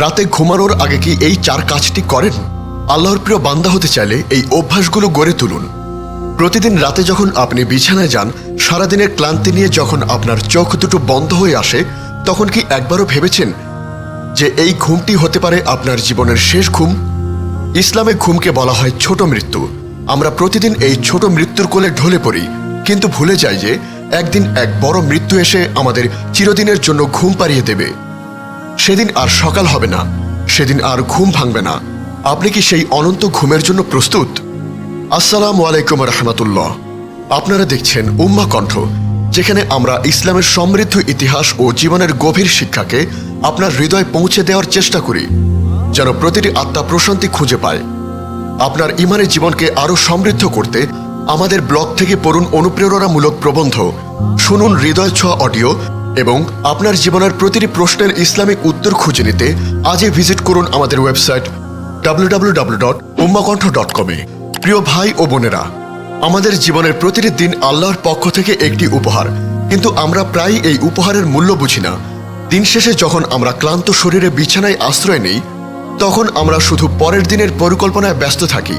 রাতে ঘুমানোর আগে কি এই চার কাজটি করেন? আল্লাহর প্রিয় বান্দা হতে চাইলে এই অভ্যাসগুলো গড়ে তুলুন। প্রতিদিন রাতে যখন আপনি বিছানায় যান, সারাদিনের ক্লান্তি নিয়ে যখন আপনার চোখ দুটো বন্ধ হয়ে আসে, তখন কি একবারও ভেবেছেন যে এই ঘুমটি হতে পারে আপনার জীবনের শেষ ঘুম? ইসলামে ঘুমকে বলা হয় ছোট মৃত্যু। আমরা প্রতিদিন এই ছোট মৃত্যুর কোলে ঢলে পড়ি, কিন্তু ভুলে যাই যে একদিন এক বড় মৃত্যু এসে আমাদের চিরদিনের জন্য ঘুম পাড়িয়ে দেবে। সেদিন আর সকাল হবে না। সেদিন আর ঘুম ভাঙবে না। আপনি কি সেই অনন্ত ঘুমের জন্য প্রস্তুত? আসসালামু আলাইকুম রহমতুল্লাহ। আপনারা দেখছেন উম্মা কণ্ঠ, যেখানে আমরা ইসলামের সমৃদ্ধ ইতিহাস ও জীবনের গভীর শিক্ষাকে আপনার হৃদয়ে পৌঁছে দেওয়ার চেষ্টা করি, যেন প্রতিটি আত্মা প্রশান্তি খুঁজে পায়। আপনার ইমানের জীবনকে আরও সমৃদ্ধ করতে আমাদের ব্লগ থেকে পড়ুন অনুপ্রেরণামূলক প্রবন্ধ। শুনুন হৃদয় ছোঁয়া অডিও এবং আপনার জীবনের প্রতিটি প্রশ্নের ইসলামিক উত্তর খুঁজে নিতে আজই ভিজিট করুন আমাদের ওয়েবসাইট www.ummakantha.com এ। প্রিয় ভাই ও বোনেরা, আমাদের জীবনের প্রতিটি দিন আল্লাহর পক্ষ থেকে একটি উপহার। কিন্তু আমরা প্রায়ই এই উপহারের মূল্য বুঝি না। দিন শেষে যখন আমরা ক্লান্ত শরীরে বিছানায় আশ্রয় নেই, তখন আমরা শুধু পরের দিনের পরিকল্পনায় ব্যস্ত থাকি।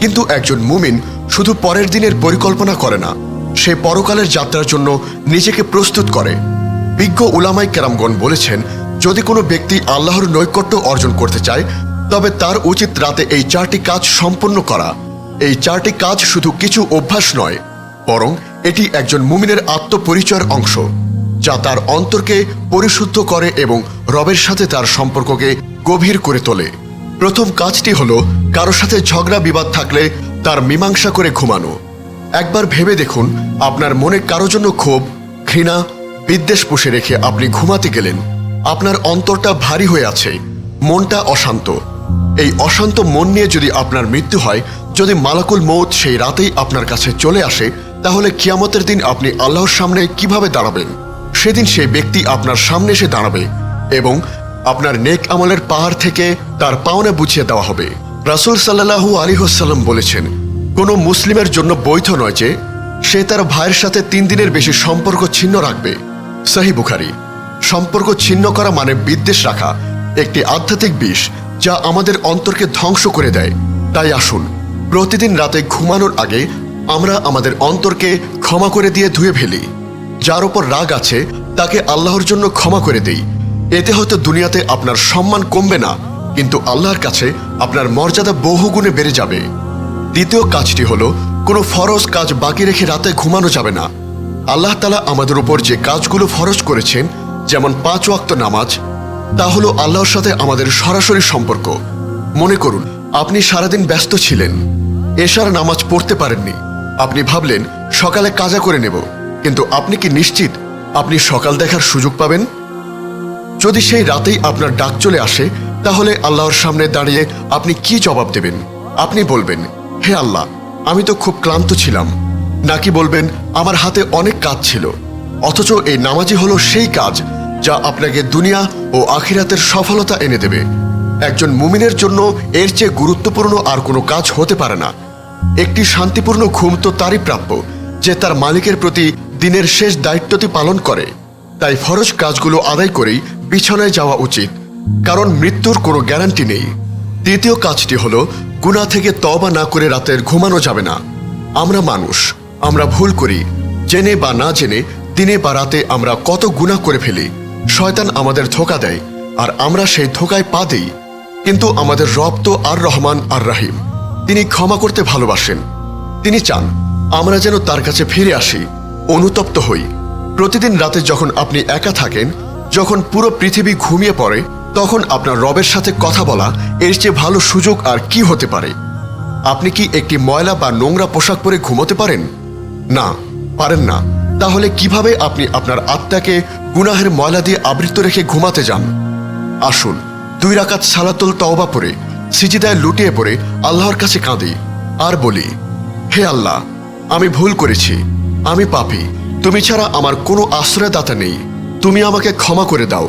কিন্তু একজন মুমিন শুধু পরের দিনের পরিকল্পনা করে না, সে পরকালের যাত্রার জন্য নিজেকে প্রস্তুত করে। বিজ্ঞ উলামাই কেরামগণ বলেছেন, যদি কোনো ব্যক্তি আল্লাহর নৈকট্য অর্জন করতে চায়, তবে তার উচিত রাতে এই চারটি কাজ সম্পন্ন করা। এই চারটি কাজ শুধু কিছু অভ্যাস নয়, বরং এটি একজন মুমিনের আত্মপরিচয়ের অংশ, যা তার অন্তরকে পরিশুদ্ধ করে এবং রবের সাথে তার সম্পর্ককে গভীর করে তোলে। প্রথম কাজটি হলো, কারও সাথে ঝগড়া বিবাদ থাকলে তার মীমাংসা করে ঘুমানো। একবার ভেবে দেখুন, আপনার মনে কারও জন্য ক্ষোভ, ঘৃণা বিদ্বেষ পুষে রেখে আপনি ঘুমাতে গেলেন। আপনার অন্তরটা ভারী হয়ে আছে। মনটা অশান্ত। এই অশান্ত মন নিয়ে যদি আপনার মৃত্যু হয়, যদি মালাকুল মৌত সেই রাতেই আপনার কাছে চলে আসে, তাহলে কিয়ামতের দিন আপনি আল্লাহর সামনে কীভাবে দাঁড়াবেন? সেদিন সেই ব্যক্তি আপনার সামনে এসে দাঁড়াবে এবং আপনার নেক আমলের পাহাড় থেকে তার পাওনা বুঝিয়ে দেওয়া হবে। রাসুল সাল্লাহু আলী হাসাল্লাম বলেছেন, কোনো মুসলিমের জন্য বৈধ নয় যে সে তার ভাইয়ের সাথে তিন দিনের বেশি সম্পর্ক ছিন্ন রাখবে। সাহি বুখারি, সম্পর্ক ছিন্ন করা মানে বিদ্বেষ রাখা, একটি আধ্যাত্মিক বিষ যা আমাদের অন্তরকে ধ্বংস করে দেয়। তাই আসুন, প্রতিদিন রাতে ঘুমানোর আগে আমরা আমাদের অন্তরকে ক্ষমা করে দিয়ে ধুয়ে ফেলি। যার ওপর রাগ আছে, তাকে আল্লাহর জন্য ক্ষমা করে দেই। এতে হয়তো দুনিয়াতে আপনার সম্মান কমবে না, কিন্তু আল্লাহর কাছে আপনার মর্যাদা বহুগুণে বেড়ে যাবে। দ্বিতীয় কাজটি হলো, কোনো ফরজ কাজ বাকি রেখে রাতে ঘুমানো যাবে না। আল্লাহ তালা আমাদের উপর যে কাজগুলো ফরজ করেছেন, যেমন পাঁচ ওয়াক্ত নামাজ, তা হলো আল্লাহর সাথে আমাদের সরাসরি সম্পর্ক। মনে করুন, আপনি সারাদিন ব্যস্ত ছিলেন, এশার নামাজ পড়তে পারেননি। আপনি ভাবলেন, সকালে কাজা করে নেব, কিন্তু আপনি কি নিশ্চিত আপনি সকাল দেখার সুযোগ পাবেন? যদি সেই রাতেই আপনার ডাক চলে আসে, তাহলে আল্লাহর সামনে দাঁড়িয়ে আপনি কি জবাব দেবেন? আপনি বলবেন, হে আল্লাহ, আমি তো খুব ক্লান্ত ছিলাম। নাকি বলবেন, আমার হাতে অনেক কাজ ছিল, অথচ এই নামাজি হলো সেই কাজ যা আপনাকে দুনিয়া ও আখিরাতের সফলতা এনে দেবে। একজন মুমিনের জন্য এর চেয়ে গুরুত্বপূর্ণ আর কোনো কাজ হতে পারে না। একটি শান্তিপূর্ণ ঘুম তো তারই প্রাপ্য, যে তার মালিকের প্রতি দিনের শেষ দায়িত্বটি পালন করে। তাই ফরজ কাজগুলো আদায় করেই বিছানায় যাওয়া উচিত, কারণ মৃত্যুর কোনো গ্যারান্টি নেই। তৃতীয় কাজটি হলো গুণা থেকে তবা না করে রাতের ঘুমানো যাবে না। আমরা মানুষ আমরা ভুল করি। জেনে বা না জেনে, দিনে বা রাতে আমরা কত গুণা করে ফেলি। শয়তান আমাদের ধোকা দেয়, আর আমরা সেই ধোকায় পা দিই। কিন্তু আমাদের রব তো আর রহমান আর রাহিম। তিনি ক্ষমা করতে ভালোবাসেন। তিনি চান, আমরা যেন তার কাছে ফিরে আসি, অনুতপ্ত হই। প্রতিদিন রাতে যখন আপনি একা থাকেন, যখন পুরো পৃথিবী ঘুমিয়ে পড়ে, তখন আপনার রবের সাথে কথা বলা এর চেয়ে ভালো সুযোগ আর কি হতে পারে? আপনি কি একটি ময়লা বা নোংরা পোশাক পরে ঘুমোতে পারেন? না, পারেন না। তাহলে কীভাবে আপনি আপনার আত্মাকে গুনাহের ময়লা দিয়ে আবৃত রেখে ঘুমাতে যান? আসুন, দুই রাকাত সালাতুল তওবা পরে সিজিদায় লুটিয়ে পড়ে আল্লাহর কাছে কাঁদি আর বলি, হে আল্লাহ, আমি ভুল করেছি, আমি পাপী। তুমি ছাড়া আমার কোনো আশ্রয়দাতা নেই। তুমি আমাকে ক্ষমা করে দাও।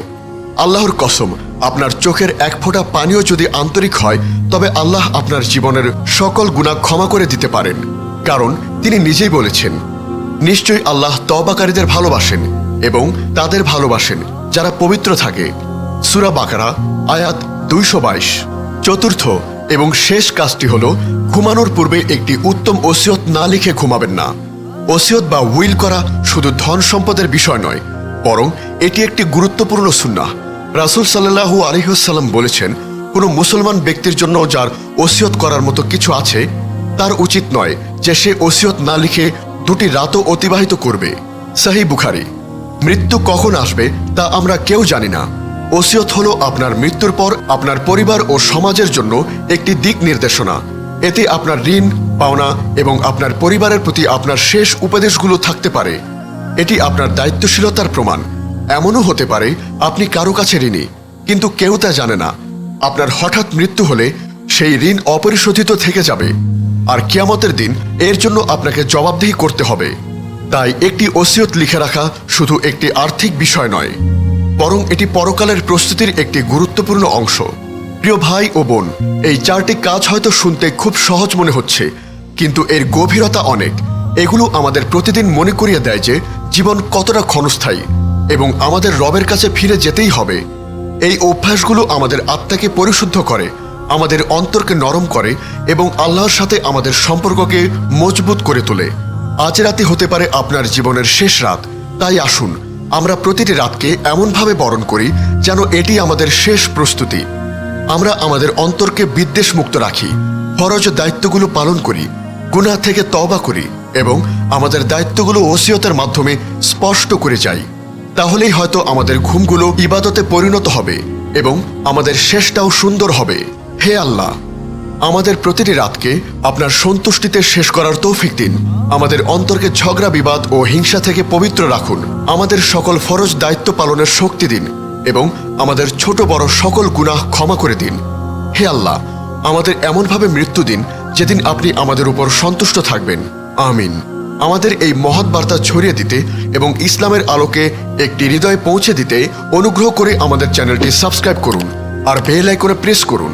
আল্লাহর কসম, আপনার চোখের এক ফোঁটা পানিও যদি আন্তরিক হয়, তবে আল্লাহ আপনার জীবনের সকল গুণা ক্ষমা করে দিতে পারেন। কারণ তিনি নিজেই বলেছেন, নিশ্চয়ই আল্লাহ তবাকারীদের ভালোবাসেন এবং তাদের ভালোবাসেন যারা পবিত্র থাকে। সুরা বাকারা, আয়াত দুইশো বাইশ। চতুর্থ এবং শেষ কাজটি হল, ঘুমানোর পূর্বে একটি উত্তম ওসিয়ত না লিখে ঘুমাবেন না। ওসিয়ত বা উইল করা শুধু ধন সম্পদের বিষয় নয়, বরং এটি একটি গুরুত্বপূর্ণ সুন্নাহ। রাসূল সাল্লাল্লাহু আলহিহাল্লাম বলেছেন, কোনো মুসলমান ব্যক্তির জন্য যার ওসিয়ত করার মতো কিছু আছে তার উচিত নয় যে সে ওসিয়ত না লিখে দুটি রাতও অতিবাহিত করবে। সাহি বুখারি। মৃত্যু কখন আসবে তা আমরা কেউ জানি না। ওসিয়ত হলো আপনার মৃত্যুর পর আপনার পরিবার ও সমাজের জন্য একটি দিক নির্দেশনা। এতে আপনার ঋণ, পাওনা এবং আপনার পরিবারের প্রতি আপনার শেষ উপদেশগুলো থাকতে পারে। এটি আপনার দায়িত্বশীলতার প্রমাণ। এমনও হতে পারে আপনি কারও কাছে ঋণী, কিন্তু কেউ তা জানে না। আপনার হঠাৎ মৃত্যু হলে সেই ঋণ অপরিশোধিত থেকে যাবে। আর কিয়ামতের দিন এর জন্য আপনাকে জবাবদিহি করতে হবে। তাই একটি ওসিয়ত লিখে রাখা শুধু একটি আর্থিক বিষয় নয়, বরং এটি পরকালের প্রস্তুতির একটি গুরুত্বপূর্ণ অংশ। প্রিয় ভাই ও বোন, এই চারটি কাজ হয়তো শুনতে খুব সহজ মনে হচ্ছে, কিন্তু এর গভীরতা অনেক। এগুলো আমাদের প্রতিদিন মনে করিয়ে দেয় যে জীবন কতটা ক্ষণস্থায়ী এবং আমাদের রবের কাছে ফিরে যেতেই হবে। এই অভ্যাসগুলো আমাদের আত্মাকে পরিশুদ্ধ করে আমাদের অন্তরকে নরম করে এবং আল্লাহর সাথে আমাদের সম্পর্ককে মজবুত করে তোলে। আজ রাতে হতে পারে আপনার জীবনের শেষ রাত। তাই আসুন, আমরা প্রতিটি রাতকে এমনভাবে বরণ করি যেন এটি আমাদের শেষ প্রস্তুতি। আমরা আমাদের অন্তরকে বিদ্বেষ মুক্ত রাখি, ফরজ দায়িত্বগুলো পালন করি, গুনাহ থেকে তওবা করি এবং আমাদের দায়িত্বগুলো ওসিয়তের মাধ্যমে স্পষ্ট করে যাই। তাহলেই হয়তো আমাদের ঘুমগুলো ইবাদতে পরিণত হবে এবং আমাদের শেষটাও সুন্দর হবে। হে আল্লাহ, আমাদের প্রতিটি রাতকে আপনার সন্তুষ্টিতে শেষ করার তৌফিক দিন। আমাদের অন্তরকে ঝগড়া, বিবাদ ও হিংসা থেকে পবিত্র রাখুন। আমাদের সকল ফরজ দায়িত্ব পালনের শক্তি দিন এবং আমাদের ছোট বড় সকল গুনাহ ক্ষমা করে দিন। হে আল্লাহ, আমাদের এমনভাবে মৃত্যু দিন যেদিন আপনি আমাদের উপর সন্তুষ্ট থাকবেন। আমিন। আমাদের এই মহৎ বার্তা ছড়িয়ে দিতে এবং ইসলামের আলোকে একটি হৃদয় পৌঁছে দিতে অনুগ্রহ করে আমাদের চ্যানেলটি সাবস্ক্রাইব করুন আর বেল আইকনে প্রেস করুন।